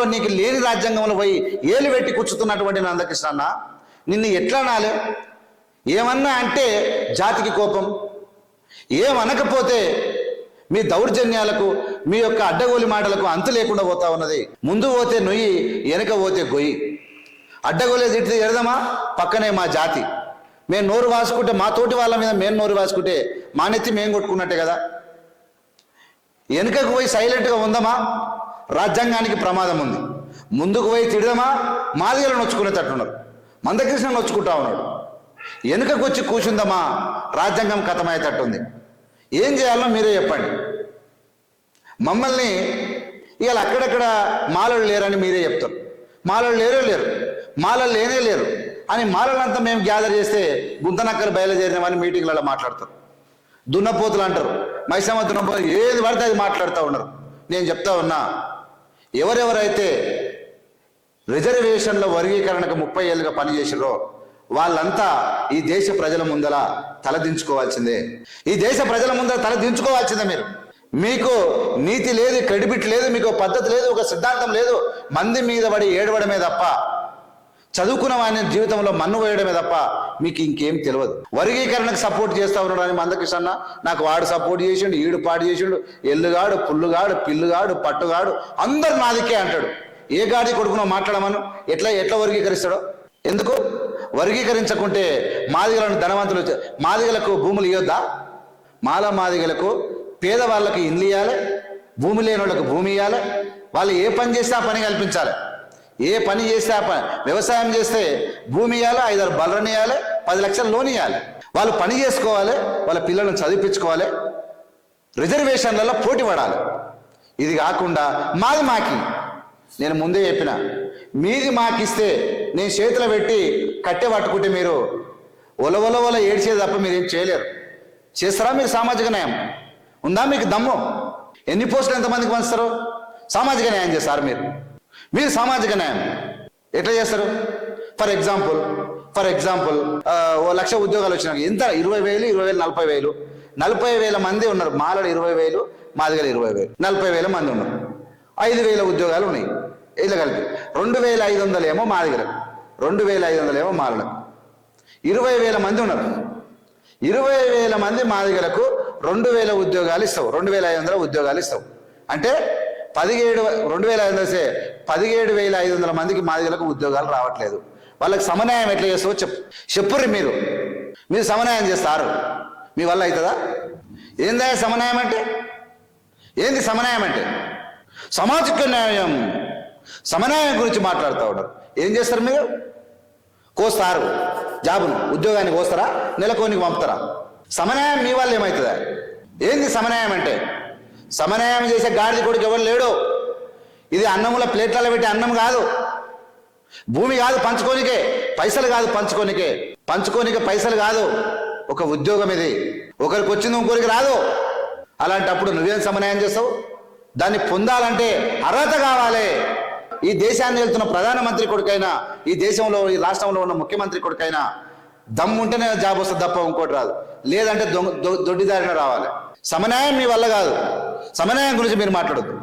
రాజ్యంలో నీకు లేని రాజ్యాంగంలో పోయి ఏలు పెట్టి కూర్చుతున్నటువంటి నందకృష్ణ అన్న నిన్ను ఎట్లా అనాలి? ఏమన్నా అంటే జాతికి కోపం. ఏమనకపోతే మీ దౌర్జన్యాలకు మీ యొక్క అడ్డగోలి మాటలకు అంతు లేకుండా పోతా ఉన్నది. ముందు పోతే నొయ్యి వెనక పోతే గొయ్యి. అడ్డగోలే తిట్టి ఎడదామా? పక్కనే మా జాతి. మేము నోరు వాసుకుంటే మా తోటి వాళ్ళ మీద మేము నోరు వాసుకుంటే మా నెత్తి మేము కొట్టుకున్నట్టే కదా. వెనుకకు పోయి సైలెంట్గా ఉందమా? రాజ్యాంగానికి ప్రమాదం ఉంది. ముందుకు పోయి తిడదమా? మాదిగలు నొచ్చుకునేటట్టున్నారు. మందకృష్ణ నొచ్చుకుంటా ఉన్నాడు. వెనుకకు వచ్చి కూర్చుందామా? రాజ్యాంగం కథమయ్యేటట్టుంది. ఏం చేయాలో మీరే చెప్పండి. మమ్మల్ని ఇవాళ అక్కడక్కడ మాలలు లేరని మీరే చెప్తారు. మాలలు లేరే లేరు. మాలలు లేనే లేరు. అని మాలలంతా మేము గ్యాదర్ చేస్తే గుంతనక్కలు బయలుదేరినామని మీటింగ్లలో మాట్లాడతారు. దున్నపోతులు అంటారు. మైసమ్మ దున్నపోతులు ఏది పడితే అది మాట్లాడుతూ ఉన్నారు. నేను చెప్తా ఉన్నా ఎవరెవరైతే రిజర్వేషన్ల వర్గీకరణకు ముప్పై ఏళ్ళుగా పనిచేసిరో వాళ్ళంతా ఈ దేశ ప్రజల ముందర తలదించుకోవాల్సిందే ఈ దేశ ప్రజల ముందర తలదించుకోవాల్సిందే మీరు. మీకు నీతి లేదు క్రెడిబిట్ లేదు మీకు పద్ధతి లేదు ఒక సిద్ధాంతం లేదు. మంది మీద పడి ఏడవడమే తప్ప చదువుకున్న వాడిని జీవితంలో మన్ను వేయడమే తప్ప మీకు ఇంకేం తెలియదు వర్గీకరణకు సపోర్ట్ చేస్తా ఉన్నాడు అని మందకృష్ణ అన్న. నాకు వాడు సపోర్ట్ చేసిండు ఈడు పాడు చేసిండు. ఎల్లుగాడు పుల్లుగాడు పిల్లుగాడు పట్టుగాడు అందరు నాదికే అంటాడు. ఏ గాడి కొడుకునో మాట్లాడమను. ఎట్లా ఎట్లా వర్గీకరిస్తాడో? ఎందుకు? వర్గీకరించకుంటే మాదిగలను ధనవంతులు మాదిగలకు భూములు ఇవ్వద్దా మాల మాదిగలకు పేదవాళ్ళకి ఇండ్లు ఇవ్వాలి భూమి లేని వాళ్ళకు భూమి ఇవ్వాలి వాళ్ళు ఏ పని చేస్తే ఆ పని కల్పించాలి. ఏ పని చేస్తే ఆ పని వ్యవసాయం చేస్తే భూమి ఇవ్వాలి ఐదారు బలరని ఇవ్వాలి పది లక్షలు లోన్ ఇవ్వాలి వాళ్ళు పని చేసుకోవాలి వాళ్ళ పిల్లలను చదివించుకోవాలి రిజర్వేషన్లలో పోటీ పడాలి. ఇది కాకుండా మాది మాకి. నేను ముందే చెప్పిన మీది మాకిస్తే నేను చేతిలో పెట్టి కట్టె పట్టుకుంటే మీరు ఒల ఒల ఒల ఏడ్చేది తప్ప మీరు ఏం చేయలేరు. చేస్తారా మీరు సామాజిక న్యాయం? ఉందా మీకు దమ్ము? ఎన్ని పోస్టులు ఎంతమందికి పంచుతారు? సామాజిక న్యాయం చేస్తారు మీరు. మీరు సామాజిక న్యాయం. ఎట్లా చేస్తారు? ఫర్ ఎగ్జాంపుల్ ఫర్ ఎగ్జాంపుల్ ఓ లక్ష ఉద్యోగాలు వచ్చినాయి ఎంత ఇరవై వేలు ఇరవై వేలు నలభై వేలు. నలభై వేల మంది ఉన్నారు. మాలలు ఇరవై వేలు మాదిగల ఇరవై వేలు. నలభై వేల మంది ఉన్నారు. ఐదు వేల ఉద్యోగాలు ఉన్నాయి. ఇలా కలిపి. రెండు వేల ఐదు వందలు ఏమో మాదిగలకు రెండు వేల ఐదు వందలు ఏమో మాలడ ఇరవై వేల మంది ఉన్నారు. ఇరవై వేల మంది మాదిగలకు రెండు వేల ఉద్యోగాలు ఇస్తావు. రెండు వేల ఐదు వందల ఉద్యోగాలు ఇస్తావు. అంటే పదిహేడు రెండు వేల ఐదు వందల పదిహేడు వేల ఐదు వందల మందికి మాదిగలకు ఉద్యోగాలు రావట్లేదు. వాళ్ళకి సమన్యాయం ఎట్లా చేస్తావో చెప్పు చెప్పుర్రి మీరు. మీరు సమన్యాయం చేస్తారు. మీ వల్ల అవుతుందా ఏందా సమన్యాయం అంటే? ఏంది సమన్యాయం అంటే? సమాజిక న్యాయం. సమన్వయం గురించి మాట్లాడుతూ ఉంటారు ఏం చేస్తారు మీరు? కోస్తారు. జాబును ఉద్యోగానికి కోస్తారా? నెలకోనికి పంపుతారా? సమన్యాయం మీ వల్ల ఏమవుతుందా ఏంది సమన్యాయం అంటే? సమన్యాయం చేసే గాడిద కొడుకు ఎవరు లేడు. ఇది అన్నముల ప్లేట్లలో పెట్టి అన్నం కాదు. భూమి కాదు పంచుకోనికే పైసలు కాదు పంచుకోనికే. పంచుకోనికే పైసలు కాదు ఒక ఉద్యోగం ఇది. ఒకరికి వచ్చింది ఇంకొకరికి రాదు. అలాంటప్పుడు నువ్వేం సమన్వయం చేస్తావు? దాన్ని పొందాలంటే అర్హత కావాలి. ఈ దేశాన్ని వెళ్తున్న ప్రధానమంత్రి కొడుకైనా ఈ దేశంలో ఈ రాష్ట్రంలో ఉన్న ముఖ్యమంత్రి కొడుకైనా దమ్ముంటేనే జాబ్ వస్తుంది తప్ప ఇంకోటి రాదు. లేదంటే దొంగ దొ- దొడ్డిదారిన రావాలి. సమన్యాయం మీ వల్ల కాదు. సమన్వయం గురించి మీరు మాట్లాడద్దు.